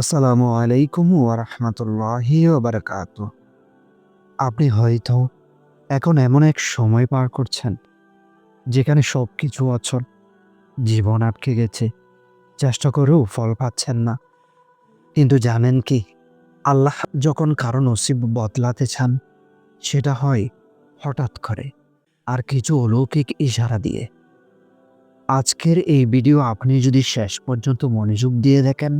আসসালামু আলাইকুম ওরহমতুল্লাহি বারকাত আপনি হয়তো এখন এমন এক সময় পার করছেন, যেখানে সব কিছু অচল, জীবন আটকে গেছে, চেষ্টা করেও ফল পাচ্ছেন না। কিন্তু জানেন কি, আল্লাহ যখন কারও নসিব বদলাতে চান, সেটা হয় হঠাৎ করে, আর কিছু অলৌকিক ইশারা দিয়ে। আজকের এই ভিডিও আপনি যদি শেষ পর্যন্ত মনোযোগ দিয়ে দেখেন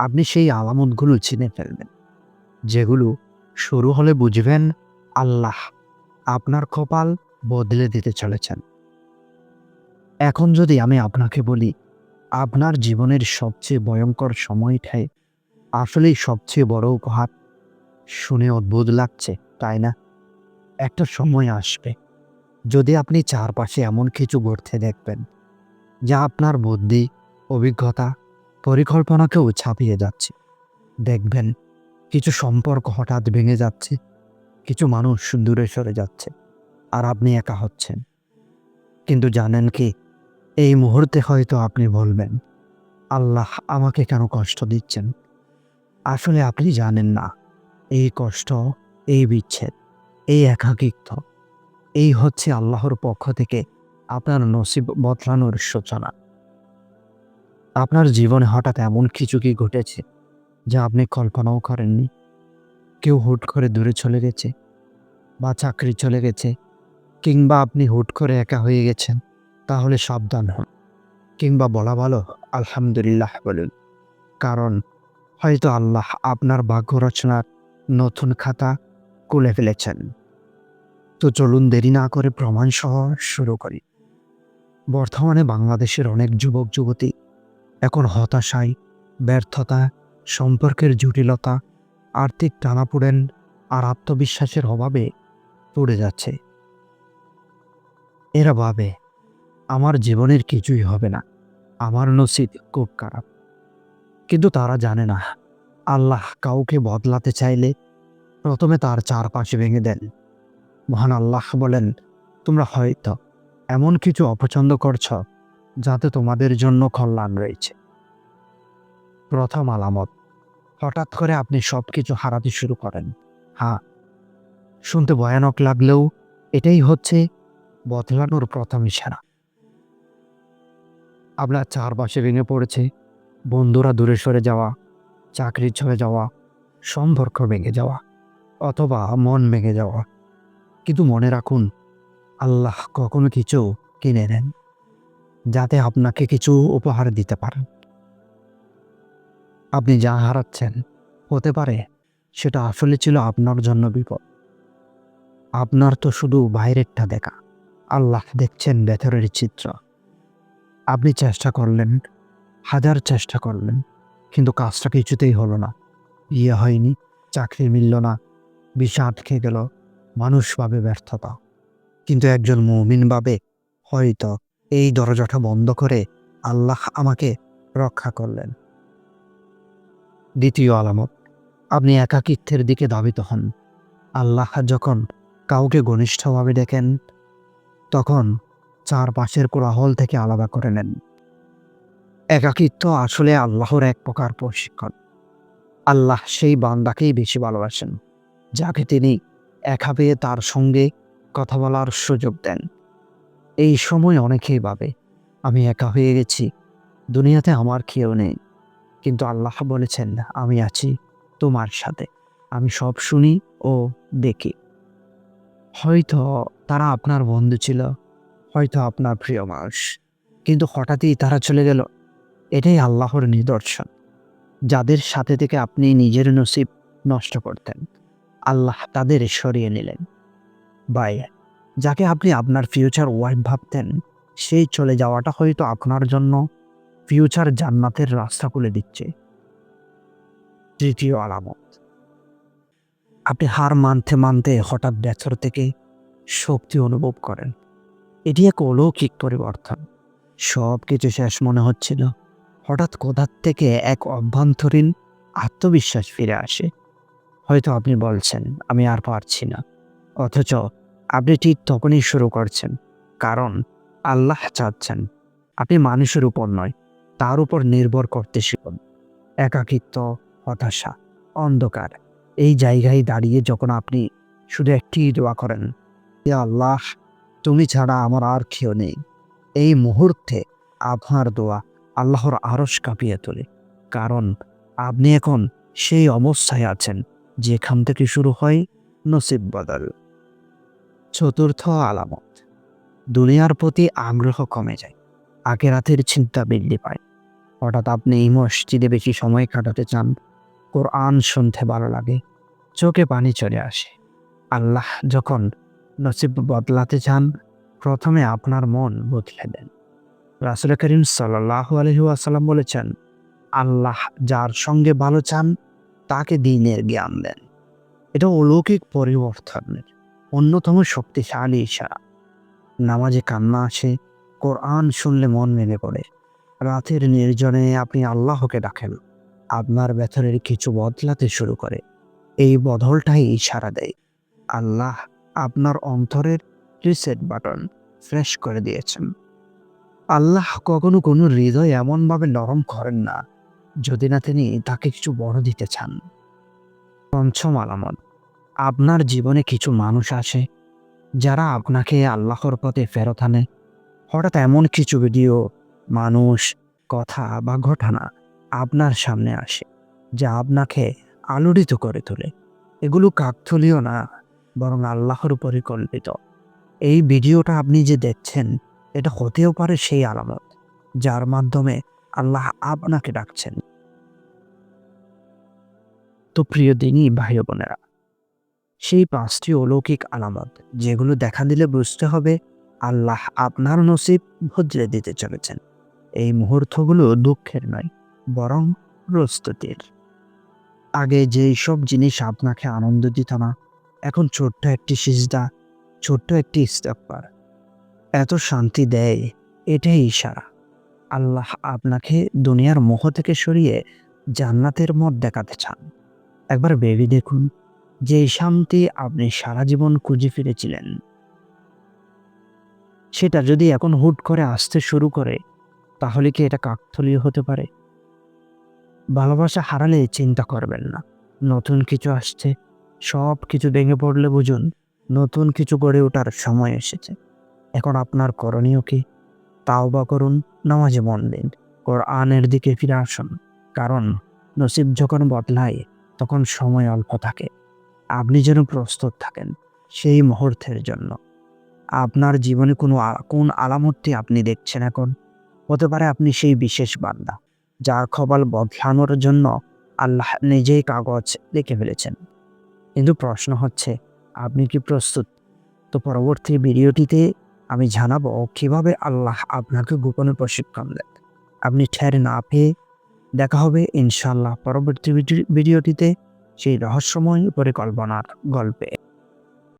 আপনি সেই আলামতগুলো চিনে ফেলবেন, যেগুলো শুরু হলে বুঝবেন আল্লাহ আপনার কপাল বদলে দিতে চলেছেন। এখন যদি আমি আপনাকে বলি, আপনার জীবনের সবচেয়ে ভয়ঙ্কর সময়টাই আসলেই সবচেয়ে বড় উপহার। শুনে অদ্ভুত লাগছে, তাই না? একটা সময় আসবে, যদি আপনি চারপাশে এমন কিছু ঘটতে দেখবেন, যা আপনার বুদ্ধি, অভিজ্ঞতা পরিকল্পনাকেও ছাপিয়ে যাচ্ছে। দেখবেন, কিছু সম্পর্ক হঠাৎ ভেঙে যাচ্ছে, কিছু মানুষ দূরে সরে যাচ্ছে, আর আপনি একা হচ্ছেন। কিন্তু জানেন কি, এই মুহূর্তে হয়তো আপনি বলবেন, আল্লাহ আমাকে কেন কষ্ট দিচ্ছেন? আসলে আপনি জানেন না, এই কষ্ট, এই বিচ্ছেদ, এই একাকিত্ব, এই হচ্ছে আল্লাহর পক্ষ থেকে আপনার নসিব বদলানোর সূচনা। আপনার জীবনে হঠাৎ এমন কিছু কি ঘটেছে যা আপনি কল্পনাও করেননি? কেউ হুট করে দূরে চলে গেছে বা চাকরি চলে গেছে কিংবা আপনি হুট করে একা হয়ে গেছেন, তাহলে সাবধান হন। কিংবা বলা ভালো, আলহামদুলিল্লাহ বলুন। কারণ হয়তো আল্লাহ আপনার ভাগ্য রচনার নতুন খাতা খুলে ফেলেছেন। তো চলুন দেরি না করে প্রমাণ সহ শুরু করি। বর্তমানে বাংলাদেশের অনেক যুবক যুবতী এখন হতাশায়, ব্যর্থতা, সম্পর্কের জটিলতা, আর্থিক টানাপোড়েন আর আত্মবিশ্বাসের অভাবে পড়ে যাচ্ছে। এরা ভাবে, আমার জীবনের কিছুই হবে না। আমার নসিব খুব খারাপ। কিন্তু তারা জানে না, আল্লাহ কাউকে বদলাতে চাইলে প্রথমে তার চারপাশে ভেঙে দেন। মহান আল্লাহ বলেন, তোমরা হয়তো এমন কিছু অপছন্দ করছ, যাতে তোমাদের জন্য কল্যাণ রয়েছে। প্রথম আলামত। হঠাৎ করে আপনি সব কিছু হারাতে শুরু করেন। হ্যাঁ। শুনতে ভয়ানক লাগলেও এটাই হচ্ছে বদলানোর প্রথম ইশারা। আপনার চারপাশে ভেঙে পড়েছে, বন্ধুরা দূরে সরে যাওয়া চাকরি ছড়ে যাওয়া, সম্পর্ক ভেঙে যাওয়া, অথবা মন ভেঙে যাওয়া। কিন্তু মনে রাখুন, আল্লাহ কখনো কিছু কিনে নেন, যাতে আপনাকে কিছু উপহার দিতে পারেন। আপনি যা হারাচ্ছেন হতে পারে, সেটা আসলে ছিল আপনার জন্য বিপদ। আপনার তো শুধু বাইরেরটা দেখা। আল্লাহ দেখছেন ভেতরের চিত্র। আপনি চেষ্টা করলেন, হাজার চেষ্টা করলেন, কিন্তু কাজটা কিছুতেই হলো না। বিয়ে হয়নি, চাকরি মিলল না বিষা আটকে গেল, মানুষ ভাবে ব্যর্থতা। কিন্তু একজন মৌমিন ভাবে, হয়তো এই দরজাটা বন্ধ করে আল্লাহ আমাকে রক্ষা করলেন। দ্বিতীয় আলামত, আপনি একাকিত্বের দিকে ধাবিত হন। আল্লাহ যখন কাউকে ঘনিষ্ঠভাবে দেখেন, তখন চারপাশের কোলাহল থেকে আলাদা করে নেন। একাকিত্ব আসলে আল্লাহর এক প্রকার প্রশিক্ষণ। আল্লাহ সেই বান্দাকেই বেশি ভালোবাসেন, যাকে তিনি একা পেয়ে তার সঙ্গে কথা বলার সুযোগ দেন। এই সময় অনেকেই ভাবে, আমি একা হয়ে গেছি, দুনিয়াতে আমার কেউ নেই। কিন্তু আল্লাহ বলেছেন, আমি আছি তোমার সাথে। আমি সব শুনি ও দেখি। হয়তো তারা আপনার বন্ধু ছিল, হয়তো আপনার প্রিয় মানুষ, কিন্তু হঠাৎই তারা চলে গেল। এটাই আল্লাহর নিদর্শন, যাদের সাথে থেকে আপনি নিজের নসিব নষ্ট করতেন। আল্লাহ তাদের সরিয়ে নিলেন। বাই যাকে আপনি আপনার ফিউচার ওয়াইফ ভাবতেন, সেই চলে যাওয়াটা হয়তো আপনার জন্য ফিউচার জান্নাতের রাস্তা খুলে দিচ্ছে। তৃতীয় আলামত। আপনি হার মানতে মানতে হঠাৎ ব্যথর থেকে শক্তি অনুভব করেন। এটি এক অলৌকিক পরিবর্তন। সব কিছু শেষ মনে হচ্ছিল। হঠাৎ কোথার থেকে এক অভ্যন্তরীণ আত্মবিশ্বাস ফিরে আসে। হয়তো আপনি বলছেন, আমি আর পারছি না। অথচ আপনি ঠিক তখনই শুরু করছেন। কারণ আল্লাহ চাচ্ছেন। আপনি মানুষের উপর নয় তার উপর নির্ভর করতে শিখুন একাকিত্ব, হতাশা, অন্ধকার, এই জায়গায় দাঁড়িয়ে যখন আপনি শুধু একটি দোয়া করেন "ইয়া আল্লাহ, তুমি ছাড়া আমার আর কেউ নেই। এই মুহূর্তে আপনার দোয়া আল্লাহর আরশ কাঁপিয়ে তোলে। কারণ আপনি এখন সেই অবস্থায় আছেন, যেখান থেকে শুরু হয় নসিব বদল। চতুর্থ আলামত, দুনিয়ার প্রতি আগ্রহ কমে যায়। আখেরাতের চিন্তা বৃদ্ধি পায়। হঠাৎ আপনি এই মসজিদে বেশি সময় কাটাতে চান? কোরআন শুনতে ভালো লাগে। চোখে পানি চলে আসে। আল্লাহ যখন নসিব বদলাতে চান, প্রথমে আপনার মন বদলে দেন। রাসুল করিম সাল্লাহ আলহি আসাল্লাম বলেছেন, আল্লাহ যার সঙ্গে ভালো চান, তাকে দিনের জ্ঞান দেন। এটা অলৌকিক পরিবর্তনের অন্যতম শক্তিশালী ইশারা। নামাজে কান্না আসে, কোরআন শুনলে মন মেলে পড়ে। রাতের নির্জনে আপনি আল্লাহকে ডাকেন। আপনার ভেতরের কিছু বদলাতে শুরু করে। এই বদলটাই ইশারা দেয়। আল্লাহ আপনার অন্তরের রিসেট বাটন ফ্রেশ করে দিয়েছেন। আল্লাহ কখনো কোনো হৃদয় এমনভাবে নরম করেন না, যদি না তিনি তাকে কিছু বড় দিতে চান। পঞ্চম আলামত, আপনার জীবনে কিছু মানুষ আসে যারা আপনাকে আল্লাহর পথে ফেরত আনে। হঠাৎ এমন কিছু ভিডিও মানুষ, কথা বা ঘটনা আপনার সামনে আসে, যা আপনাকে আলোড়িত করে তোলে। এগুলো কাকথলীয় না, বরং আল্লাহর পরিকল্পিত এই ভিডিওটা আপনি যে দেখছেন, এটা হতেও পারে সেই আলামত, যার মাধ্যমে আল্লাহ আপনাকে ডাকছেন। তো প্রিয় দিনই ভাই বোনেরা, সেই পাঁচটি অলৌকিক আলামত, যেগুলো দেখা দিলে বুঝতে হবে, আল্লাহ আপনার নসিব বদলে দিতে চলেছেন। এই মুহূর্তগুলো দুঃখের নয়, বরং প্রস্তুতির। আগে যেই সব জিনিস আপনাকে আনন্দ দিত না, এখন ছোট্ট একটি সিজদা, ছোট্ট একটি ইস্তেকবার এত শান্তি দেয়, এটাই ইশারা। আল্লাহ আপনাকে দুনিয়ার মোহ থেকে সরিয়ে জান্নাতের মত দেখাতে চান। একবার ভেবে দেখুন, যে শান্তি আপনি সারা জীবন খুঁজে ফিরেছিলেন। সেটা যদি এখন হুট করে আসতে শুরু করে তাহলে কি এটা কাকথলীয় হতে পারে? ভালোবাসা হারালে চিন্তা করবেন না। নতুন কিছু আসছে, সব কিছু ভেঙে পড়লে বুঝুন, নতুন কিছু গড়ে ওঠার সময় এসেছে। এখন আপনার করণীয় কি? তাও বা করুন, নামাজে মন দিন, কোরআনের দিকে ফিরে আসুন। কারণ, নসিব যখন বদলায়, তখন সময় অল্প থাকে। আপনি যেন প্রস্তুত থাকেন, সেই মুহূর্তের জন্য। আপনার জীবনে কোনো কোন আলামতটি আপনি দেখছেন এখন? হতে পারে আপনি সেই বিশেষ বান্দা যার খবর বদলানোর জন্য আল্লাহ নিজেই কাগজ লিখে ফেলেছেন। কিন্তু প্রশ্ন হচ্ছে, আপনি কি প্রস্তুত? তো পরবর্তী ভিডিওটিতে আমি জানাব কীভাবে আল্লাহ আপনাকে গোপনে প্রশিক্ষণ দেন। আপনি ঠের না পেয়ে দেখা হবে ইনশাল্লাহ পরবর্তী ভিডিওটিতে সেই রহস্যময় পরিকল্পনার গল্পে।